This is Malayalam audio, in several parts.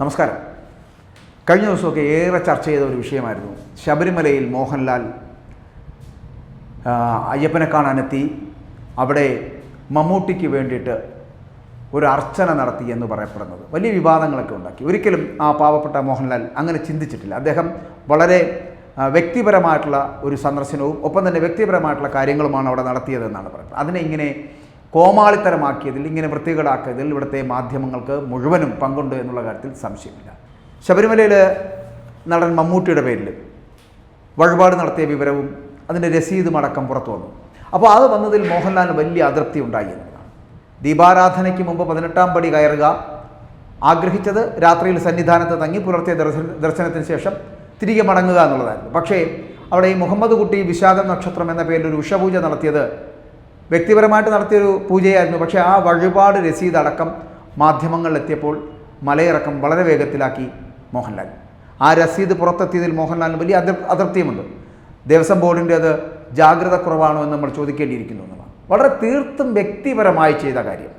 നമസ്കാരം. കഴിഞ്ഞ ദിവസമൊക്കെ ഏറെ ചർച്ച ചെയ്ത ഒരു വിഷയമായിരുന്നു. ശബരിമലയിൽ മോഹൻലാൽ അയ്യപ്പനെ കാണാനെത്തി. അവിടെ മമ്മൂട്ടിക്ക് വേണ്ടിയിട്ട് ഒരു അർച്ചന നടത്തി എന്ന് പറയപ്പെടുന്നത്. വലിയ വിവാദങ്ങളൊക്കെ ഉണ്ടാക്കി. ഒരിക്കലും ആ പാവപ്പെട്ട മോഹൻലാൽ അങ്ങനെ ചിന്തിച്ചിട്ടില്ല. അദ്ദേഹം വളരെ വ്യക്തിപരമായിട്ടുള്ള ഒരു സന്ദർശനവും ഒപ്പം തന്നെ വ്യക്തിപരമായിട്ടുള്ള കാര്യങ്ങളുമാണ് അവിടെ നടത്തിയതെന്നാണ് പറയുന്നത്. അതിനെ ഇങ്ങനെ കോമാളിത്തരമാക്കിയതിൽ ഇങ്ങനെ വൃത്തികേടാക്കിയതിൽ ഇവിടുത്തെ മാധ്യമങ്ങൾക്ക് മുഴുവനും പങ്കുണ്ട് എന്നുള്ള കാര്യത്തിൽ സംശയമില്ല. ശബരിമലയിൽ നടൻ മമ്മൂട്ടിയുടെ പേരിൽ വഴിപാട് നടത്തിയ വിവരവും അതിന്റെ രസീതും അടക്കം പുറത്തു വന്നു. അപ്പോൾ അത് വന്നതിൽ മോഹൻലാലിന് വലിയ അതൃപ്തി ഉണ്ടായി എന്നതാണ്. ദീപാരാധനയ്ക്ക് മുമ്പ് പതിനെട്ടാം പടി കയറുക ആഗ്രഹിച്ചത് രാത്രിയിൽ സന്നിധാനത്ത് തങ്ങി പുലർത്തിയ ദർശന ദർശനത്തിന് ശേഷം തിരികെ മടങ്ങുക എന്നുള്ളതായിരുന്നു. പക്ഷേ അവിടെ ഈ മുഹമ്മദ് കുട്ടി വിഷാദ നക്ഷത്രം എന്ന പേരിൽ ഒരു ഉഷപൂജ നടത്തിയത് വ്യക്തിപരമായിട്ട് നടത്തിയൊരു പൂജയായിരുന്നു. പക്ഷേ ആ വഴിപാട് രസീത് അടക്കം മാധ്യമങ്ങളിലെത്തിയപ്പോൾ മലയിറക്കം വളരെ വേഗത്തിലാക്കി മോഹൻലാൽ. ആ രസീത് പുറത്തെത്തിയതിൽ മോഹൻലാലിന് വലിയ അതൃ അതൃപ്തിയുമുണ്ട്. ദേവസ്വം ബോർഡിന്റെ അത് ജാഗ്രത കുറവാണോ എന്ന് നമ്മൾ ചോദിക്കേണ്ടിയിരിക്കുന്നു എന്നുള്ളതാണ്. വളരെ തീർത്തും വ്യക്തിപരമായി ചെയ്ത കാര്യം.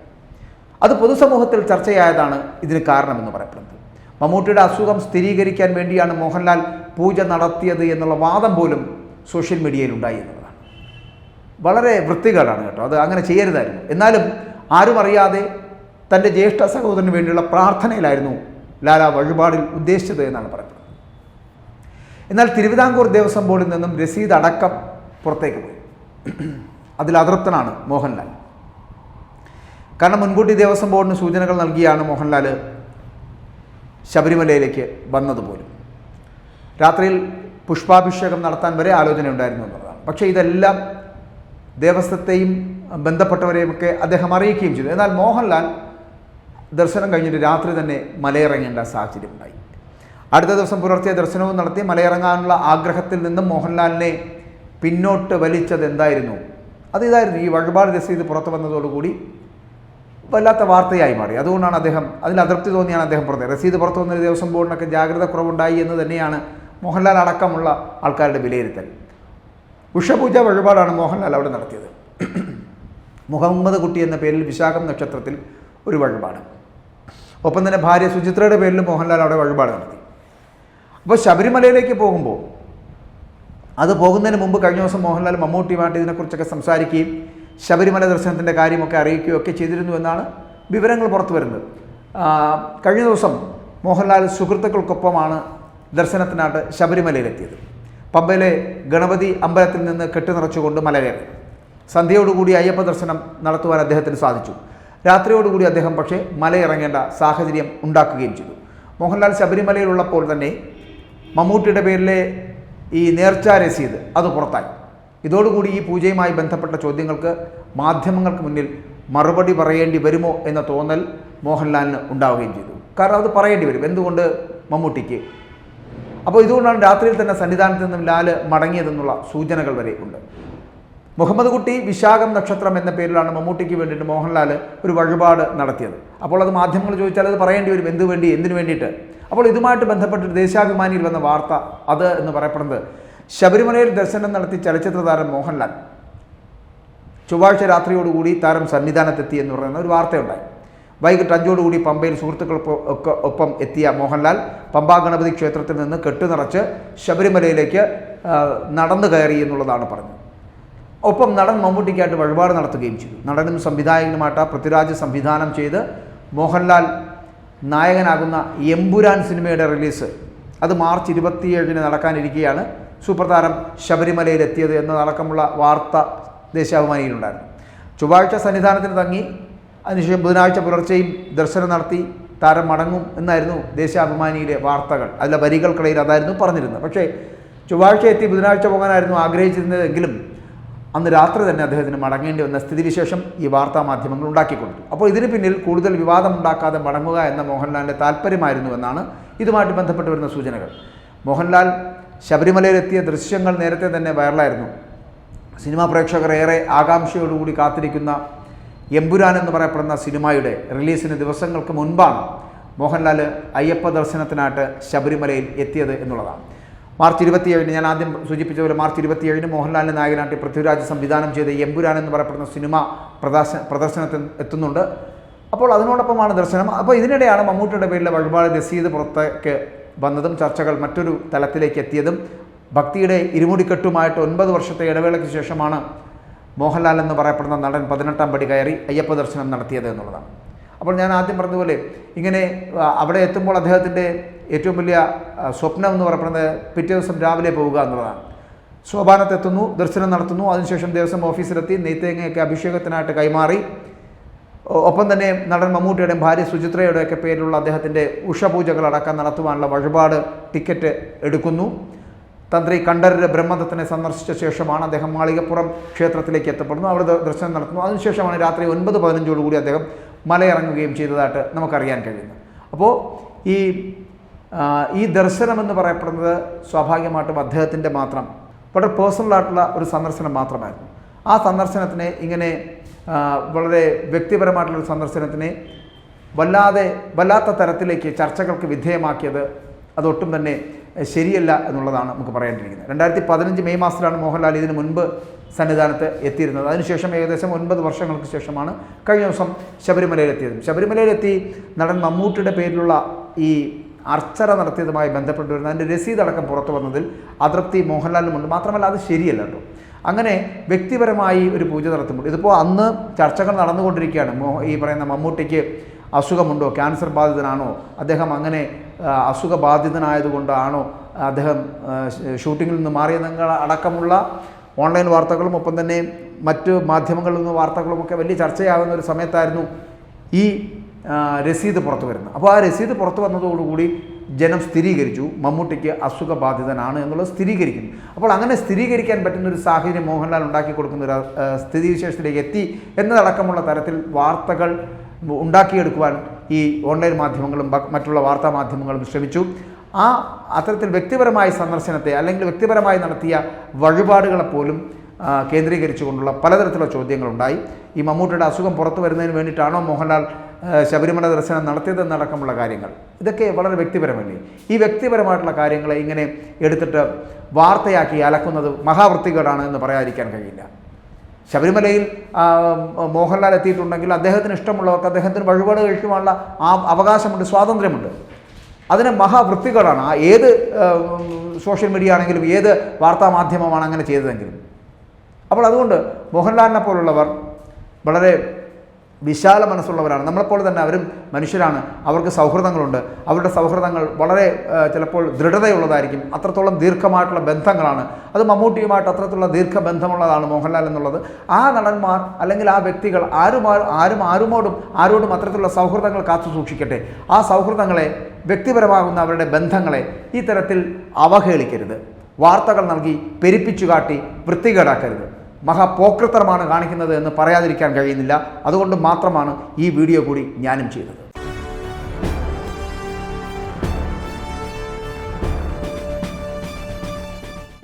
അത് പൊതുസമൂഹത്തിൽ ചർച്ചയായതാണ് ഇതിന് കാരണമെന്ന് പറയപ്പെടുന്നത്. മമ്മൂട്ടിയുടെ അസുഖം സ്ഥിരീകരിക്കാൻ വേണ്ടിയാണ് മോഹൻലാൽ പൂജ നടത്തിയത് എന്നുള്ള വാദം പോലും സോഷ്യൽ മീഡിയയിൽ ഉണ്ടായി എന്നുള്ളതാണ് വളരെ വൃത്തികേടാണ് കേട്ടോ. അത് അങ്ങനെ ചെയ്യരുതായിരുന്നു. എന്നാലും ആരും അറിയാതെ തന്റെ ജ്യേഷ്ഠ സഹോദരന് വേണ്ടിയുള്ള പ്രാർത്ഥനയിലായിരുന്നു ലാല വഴിപാടിൽ ഉദ്ദേശിച്ചത് എന്നാണ് പറയുന്നത്. എന്നാൽ തിരുവിതാംകൂർ ദേവസ്വം ബോർഡിൽ നിന്നും രസീത് അടക്കം പുറത്തേക്ക് പോയി. അതിൽ അതൃപ്തനാണ് മോഹൻലാൽ. കാരണം മുൻകൂട്ടി ദേവസ്വം ബോർഡിന് സൂചനകൾ നൽകിയാണ് മോഹൻലാൽ ശബരിമലയിലേക്ക് വന്നതുപോലും. രാത്രിയിൽ പുഷ്പാഭിഷേകം നടത്താൻ വരെ ആലോചന ഉണ്ടായിരുന്നു എന്നുള്ളതാണ്. പക്ഷേ ഇതെല്ലാം ദേവസ്വത്തെയും ബന്ധപ്പെട്ടവരെയും ഒക്കെ അദ്ദേഹം അറിയിക്കുകയും ചെയ്തു. എന്നാൽ മോഹൻലാൽ ദർശനം കഴിഞ്ഞിട്ട് രാത്രി തന്നെ മലയിറങ്ങേണ്ട സാഹചര്യം ഉണ്ടായി അടുത്ത ദിവസം പുലർച്ചെ ദർശനവും നടത്തി മലയിറങ്ങാനുള്ള ആഗ്രഹത്തിൽ നിന്നും മോഹൻലാലിനെ പിന്നോട്ട് വലിച്ചത് എന്തായിരുന്നു? അത് ഇതായിരുന്നു. ഈ വഴിപാട് രസീത് പുറത്തു വന്നതോടുകൂടി വല്ലാത്ത വാർത്തയായി മാറി. അതുകൊണ്ടാണ് അദ്ദേഹം അതിൽ അതൃപ്തി തോന്നിയാണ് അദ്ദേഹം പറഞ്ഞത്. രസീത് പുറത്തു വന്നൊരു ദിവസം ബോർഡിനൊക്കെ ജാഗ്രത കുറവുണ്ടായി എന്ന് തന്നെയാണ് മോഹൻലാൽ അടക്കമുള്ള ആൾക്കാരുടെ വിലയിരുത്തൽ. ഉഷപൂജ വഴിപാടാണ് മോഹൻലാൽ അവിടെ നടത്തിയത്. മുഹമ്മദ് കുട്ടി എന്ന പേരിൽ വിശാഖം നക്ഷത്രത്തിൽ ഒരു വഴിപാട്. ഒപ്പം തന്നെ ഭാര്യ സുചിത്രയുടെ പേരിൽ മോഹൻലാൽ അവിടെ വഴിപാട് നടത്തി. അപ്പോൾ ശബരിമലയിലേക്ക് പോകുമ്പോൾ അത് പോകുന്നതിന് മുമ്പ് കഴിഞ്ഞ ദിവസം മോഹൻലാൽ മമ്മൂട്ടിയുമായിട്ട് ഇതിനെക്കുറിച്ചൊക്കെ സംസാരിക്കുകയും ശബരിമല ദർശനത്തിന്റെ കാര്യമൊക്കെ അറിയിക്കുകയും ഒക്കെ ചെയ്തിരുന്നു എന്നാണ് വിവരങ്ങൾ പുറത്തു വരുന്നത്. കഴിഞ്ഞ ദിവസം മോഹൻലാൽ സുഹൃത്തുക്കൾക്കൊപ്പമാണ് ദർശനത്തിനായിട്ട് ശബരിമലയിലെത്തിയത്. പമ്പയിലെ ഗണപതി അമ്പലത്തിൽ നിന്ന് കെട്ടുനിറച്ചുകൊണ്ട് മല കയറി സന്ധ്യയോടുകൂടി അയ്യപ്പ ദർശനം നടത്തുവാൻ അദ്ദേഹത്തിന് സാധിച്ചു. രാത്രിയോടുകൂടി അദ്ദേഹം പക്ഷേ മലയിറങ്ങേണ്ട സാഹചര്യം ഉണ്ടാക്കുകയും ചെയ്തു. മോഹൻലാൽ ശബരിമലയിലുള്ളപ്പോൾ തന്നെ മമ്മൂട്ടിയുടെ പേരിലെ ഈ നേർച്ച രസീത് അത് പുറത്തായി. ഇതോടുകൂടി ഈ പൂജയുമായി ബന്ധപ്പെട്ട ചോദ്യങ്ങൾക്ക് മാധ്യമങ്ങൾക്ക് മുന്നിൽ മറുപടി പറയേണ്ടി വരുമോ എന്ന തോന്നൽ മോഹൻലാലിന് ഉണ്ടാവുകയും ചെയ്തു. കാരണം അത് പറയേണ്ടി വരും. എന്തുകൊണ്ട് മമ്മൂട്ടിക്ക്? അപ്പോൾ ഇതുകൊണ്ടാണ് രാത്രിയിൽ തന്നെ സന്നിധാനത്ത് നിന്നും ലാൽ മടങ്ങിയതെന്നുള്ള സൂചനകൾ വരെ ഉണ്ട്. മുഹമ്മദ് കുട്ടി വിശാഖം നക്ഷത്രം എന്ന പേരിലാണ് മമ്മൂട്ടിക്ക് വേണ്ടിയിട്ട് മോഹൻലാൽ ഒരു വഴിപാട് നടത്തിയത്. അപ്പോൾ അത് മാധ്യമങ്ങൾ ചോദിച്ചാൽ അത് പറയേണ്ടി വരും എന്തു വേണ്ടി എന്തിനു വേണ്ടിയിട്ട്. അപ്പോൾ ഇതുമായിട്ട് ബന്ധപ്പെട്ട് ദേശാഭിമാനിയിൽ വന്ന വാർത്ത അത് എന്ന് പറയപ്പെടുന്നത് ശബരിമലയിൽ ദർശനം നടത്തി ചലച്ചിത്ര താരം മോഹൻലാൽ ചൊവ്വാഴ്ച രാത്രിയോടുകൂടി താരം സന്നിധാനത്തെത്തി എന്ന് പറയുന്ന ഒരു വാർത്തയുണ്ടായി. വൈകിട്ട് അഞ്ചോടുകൂടി പമ്പയിൽ സുഹൃത്തുക്കൾക്കൊപ്പം എത്തിയ മോഹൻലാൽ പമ്പാ ഗണപതി ക്ഷേത്രത്തിൽ നിന്ന് കെട്ടുനിറച്ച് ശബരിമലയിലേക്ക് നടന്നു കയറി എന്നുള്ളതാണ് പറഞ്ഞത്. ഒപ്പം നടൻ മമ്മൂട്ടിക്കായിട്ട് വഴിപാട് നടത്തുകയും ചെയ്തു. നടനും സംവിധായകനുമായിട്ട് പൃഥ്വിരാജ് സംവിധാനം ചെയ്ത് മോഹൻലാൽ നായകനാകുന്ന എമ്പുരാൻ സിനിമയുടെ റിലീസ് അത് മാർച്ച് ഇരുപത്തിയേഴിന് നടക്കാനിരിക്കുകയാണ് സൂപ്പർ താരം ശബരിമലയിലെത്തിയത് എന്നതടക്കമുള്ള വാർത്ത ദേശാഭിമാനിയിലുണ്ടായിരുന്നു. ചൊവ്വാഴ്ച സന്നിധാനത്തിന് തങ്ങി അതിനുശേഷം ബുധനാഴ്ച പുലർച്ചെയും ദർശനം നടത്തി താരം മടങ്ങും എന്നായിരുന്നു ദേശാഭിമാനിയിലെ വാർത്തകൾ. അതിലെ വരികൾക്കിടയിൽ അതായിരുന്നു പറഞ്ഞിരുന്നത്. പക്ഷേ ചൊവ്വാഴ്ച എത്തി ബുധനാഴ്ച പോകാനായിരുന്നു ആഗ്രഹിച്ചിരുന്നതെങ്കിലും അന്ന് രാത്രി തന്നെ അദ്ദേഹത്തിന് മടങ്ങേണ്ടി വന്ന സ്ഥിതിവിശേഷം ഈ വാർത്താ മാധ്യമങ്ങൾ ഉണ്ടാക്കിക്കൊടുത്തു അപ്പോൾ ഇതിന് പിന്നിൽ കൂടുതൽ വിവാദം ഉണ്ടാക്കാതെ മടങ്ങുക എന്ന മോഹൻലാലിന്റെ താല്പര്യമായിരുന്നു എന്നാണ് ഇതുമായിട്ട് ബന്ധപ്പെട്ട് വരുന്ന സൂചനകൾ. മോഹൻലാൽ ശബരിമലയിലെത്തിയ ദൃശ്യങ്ങൾ നേരത്തെ തന്നെ വൈറലായിരുന്നു. സിനിമാ പ്രേക്ഷകർ ഏറെ ആകാംക്ഷയോടുകൂടി കാത്തിരിക്കുന്ന എമ്പുരാൻ എന്ന് പറയപ്പെടുന്ന സിനിമയുടെ റിലീസിന് ദിവസങ്ങൾക്ക് മുൻപാണ് മോഹൻലാൽ അയ്യപ്പ ദർശനത്തിനായിട്ട് ശബരിമലയിൽ എത്തിയത് എന്നുള്ളതാണ്. മാർച്ച് ഇരുപത്തിയേഴിന് ഞാൻ ആദ്യം സൂചിപ്പിച്ച പോലെ മാർച്ച് ഇരുപത്തിയേഴിന് മോഹൻലാലിന്റെ നായകനായിട്ട് പൃഥ്വിരാജ് സംവിധാനം ചെയ്ത എമ്പുരാൻ എന്ന് പറയപ്പെടുന്ന സിനിമ പ്രദർശന പ്രദർശനത്തിൽ എത്തുന്നുണ്ട്. അപ്പോൾ അതിനോടൊപ്പമാണ് ദർശനം. അപ്പോൾ ഇതിനിടെയാണ് മമ്മൂട്ടിയുടെ പേരിലെ വഴിപാട് രസീത് പുറത്തേക്ക് വന്നതും ചർച്ചകൾ മറ്റൊരു തലത്തിലേക്ക് എത്തിയതും. ഭക്തിയുടെ ഇരുമുടിക്കെട്ടുമായിട്ട് ഒൻപത് വർഷത്തെ ഇടവേളയ്ക്ക് ശേഷമാണ് മോഹൻലാൽ എന്ന് പറയപ്പെടുന്ന നടൻ പതിനെട്ടാം പടി കയറി അയ്യപ്പ ദർശനം നടത്തിയത് എന്നുള്ളതാണ്. അപ്പോൾ ഞാൻ ആദ്യം പറഞ്ഞതുപോലെ ഇങ്ങനെ അവിടെ എത്തുമ്പോൾ അദ്ദേഹത്തിന്റെ ഏറ്റവും വലിയ സ്വപ്നം എന്ന് പറയപ്പെടുന്നത് പിറ്റേ ദിവസം രാവിലെ പോവുക എന്നുള്ളതാണ്. സോപാനത്തെത്തുന്നു ദർശനം നടത്തുന്നു അതിനുശേഷം ദേവസ്വം ഓഫീസിലെത്തി നെയ്ത്തേങ്ങയൊക്കെ അഭിഷേകത്തിനായിട്ട് കൈമാറി. ഒപ്പം തന്നെ നടൻ മമ്മൂട്ടിയുടെയും ഭാര്യ സുചിത്രയുടെയൊക്കെ പേരിലുള്ള അദ്ദേഹത്തിന്റെ ഉഷപൂജകളടക്കം നടത്തുവാനുള്ള വഴിപാട് ടിക്കറ്റ് എടുക്കുന്നു. തന്ത്രി കണ്ഠരര് ബ്രഹ്മദത്തിനെ സന്ദർശിച്ച ശേഷമാണ് അദ്ദേഹം മാളികപ്പുറം ക്ഷേത്രത്തിലേക്ക് എത്തപ്പെടുന്നു. അവിടെ ദർശനം നടത്തുന്നു. അതിനുശേഷമാണ് രാത്രി ഒൻപത് പതിനഞ്ചോടുകൂടി അദ്ദേഹം മലയിറങ്ങുകയും ചെയ്തതായിട്ട് നമുക്കറിയാൻ കഴിയുന്നു. അപ്പോൾ ഈ ഈ ദർശനം എന്ന് പറയപ്പെടുന്നത് സ്വാഭാവികമായിട്ടും അദ്ദേഹത്തിന്റെ മാത്രം വളരെ പേഴ്സണലായിട്ടുള്ള ഒരു സന്ദർശനം മാത്രമായിരുന്നു. ആ സന്ദർശനത്തിനെ ഇങ്ങനെ വളരെ വ്യക്തിപരമായിട്ടുള്ള ഒരു സന്ദർശനത്തിനെ വല്ലാതെ വല്ലാത്ത തരത്തിലേക്ക് ചർച്ചകൾക്ക് വിധേയമാക്കിയത് അതൊട്ടും തന്നെ ശരിയല്ല എന്നുള്ളതാണ് നമുക്ക് പറയേണ്ടിയിരിക്കുന്നത്. രണ്ടായിരത്തി പതിനഞ്ച് മെയ് മാസത്തിലാണ് മോഹൻലാൽ ഇതിന് മുൻപ് സന്നിധാനത്ത് എത്തിയിരുന്നത്. അതിനുശേഷം ഏകദേശം ഒൻപത് വർഷങ്ങൾക്ക് ശേഷമാണ് കഴിഞ്ഞ ദിവസം ശബരിമലയിലെത്തിയത്. ശബരിമലയിലെത്തി നടൻ മമ്മൂട്ടിയുടെ പേരിലുള്ള ഈ അർച്ചന നടത്തിയതുമായി ബന്ധപ്പെട്ട് വരുന്ന അതിന്റെ രസീതടക്കം പുറത്തു വന്നതിൽ അതൃപ്തി മോഹൻലാലിനുമുണ്ട് മാത്രമല്ല അത് ശരിയല്ല കേട്ടോ. അങ്ങനെ വ്യക്തിപരമായി ഒരു പൂജ നടത്തുമ്പോൾ ഇതിപ്പോൾ അന്ന് ചർച്ചകൾ നടന്നുകൊണ്ടിരിക്കുകയാണ്. ഈ പറയുന്ന മമ്മൂട്ടിക്ക് അസുഖമുണ്ടോ ക്യാൻസർ ബാധിതനാണോ അദ്ദേഹം അങ്ങനെ അസുഖബാധിതനായതുകൊണ്ടാണോ അദ്ദേഹം ഷൂട്ടിങ്ങിൽ നിന്ന് മാറിയതെങ്കിൽ അടക്കമുള്ള ഓൺലൈൻ വാർത്തകളും ഒപ്പം തന്നെ മറ്റ് മാധ്യമങ്ങളിൽ നിന്ന് വാർത്തകളുമൊക്കെ വലിയ ചർച്ചയാകുന്ന ഒരു സമയത്തായിരുന്നു ഈ രസീത് പുറത്തു വരുന്നത്. അപ്പോൾ ആ രസീത് പുറത്തു വന്നതോടുകൂടി ജനം സ്ഥിരീകരിച്ചു. മമ്മൂട്ടിക്ക് അസുഖബാധിതനാണ് എന്നുള്ളത് സ്ഥിരീകരിക്കുന്നു. അപ്പോൾ അങ്ങനെ സ്ഥിരീകരിക്കാൻ പറ്റുന്ന ഒരു സാഹചര്യം മോഹൻലാൽ ഉണ്ടാക്കി കൊടുക്കുന്ന ഒരു സ്ഥിതിവിശേഷത്തിലേക്ക് എത്തി എന്നതടക്കമുള്ള തരത്തിൽ വാർത്തകൾ ഉണ്ടാക്കിയെടുക്കുവാൻ ഈ ഓൺലൈൻ മാധ്യമങ്ങളും മറ്റുള്ള വാർത്താ മാധ്യമങ്ങളും ശ്രമിച്ചു. ആ അത്തരത്തിൽ വ്യക്തിപരമായ സന്ദർശനത്തെ അല്ലെങ്കിൽ വ്യക്തിപരമായി നടത്തിയ വഴിപാടുകളെ പോലും കേന്ദ്രീകരിച്ചുകൊണ്ടുള്ള പലതരത്തിലുള്ള ചോദ്യങ്ങളുണ്ടായി. ഈ മമ്മൂട്ടിയുടെ അസുഖം പുറത്തു വരുന്നതിന് വേണ്ടിയിട്ടാണോ മോഹൻലാൽ ശബരിമല ദർശനം നടത്തിയതെന്നടക്കമുള്ള കാര്യങ്ങൾ. ഇതൊക്കെ വളരെ വ്യക്തിപരമല്ലേ? ഈ വ്യക്തിപരമായിട്ടുള്ള കാര്യങ്ങളെ ഇങ്ങനെ എടുത്തിട്ട് വാർത്തയാക്കി അലക്കുന്നത് മഹാവൃത്തികേടാണ് എന്ന് പറയാതിരിക്കാൻ കഴിയില്ല. ശബരിമലയിൽ മോഹൻലാൽ എത്തിയിട്ടുണ്ടെങ്കിൽ അദ്ദേഹത്തിന് ഇഷ്ടമുള്ളവർക്ക് അദ്ദേഹത്തിന് വഴിപാട് കഴിക്കുവാനുള്ള ആ അവകാശമുണ്ട് സ്വാതന്ത്ര്യമുണ്ട്. അതിന് മഹാവൃത്തികളാണ്. ആ ഏത് സോഷ്യൽ മീഡിയ ആണെങ്കിലും ഏത് വാർത്താ മാധ്യമമാണ് അങ്ങനെ ചെയ്തതെങ്കിലും. അപ്പോൾ അതുകൊണ്ട് മോഹൻലാലിനെ പോലുള്ളവർ വളരെ വിശാല മനസ്സുള്ളവരാണ്. നമ്മളെപ്പോലെ തന്നെ അവരും മനുഷ്യരാണ്. അവർക്ക് സൗഹൃദങ്ങളുണ്ട്. അവരുടെ സൗഹൃദങ്ങൾ വളരെ ചിലപ്പോൾ ദൃഢതയുള്ളതായിരിക്കും. അത്രത്തോളം ദീർഘമായിട്ടുള്ള ബന്ധങ്ങളാണ്. അത് മമ്മൂട്ടിയുമായിട്ട് അത്രത്തോളം ദീർഘബന്ധമുള്ളതാണ് മോഹൻലാൽ എന്നുള്ളത്. ആ നടന്മാർ അല്ലെങ്കിൽ ആ വ്യക്തികൾ ആരും ആരും ആരുമോടും ആരോടും അത്തരത്തിലുള്ള സൗഹൃദങ്ങൾ കാത്തു സൂക്ഷിക്കട്ടെ. ആ സൗഹൃദങ്ങളെ വ്യക്തിപരമാകുന്ന അവരുടെ ബന്ധങ്ങളെ ഈ തരത്തിൽ അവഹേളിക്കരുത്. വാർത്തകൾ നൽകി പെരുപ്പിച്ചു കാട്ടി വൃത്തികേടാക്കരുത്. മഹാപോക്രിത്തരമാണ് കാണിക്കുന്നത് എന്ന് പറയാതിരിക്കാൻ കഴിയുന്നില്ല. അതുകൊണ്ട് മാത്രമാണ് ഈ വീഡിയോ കൂടി ഞാനും ചെയ്തത്.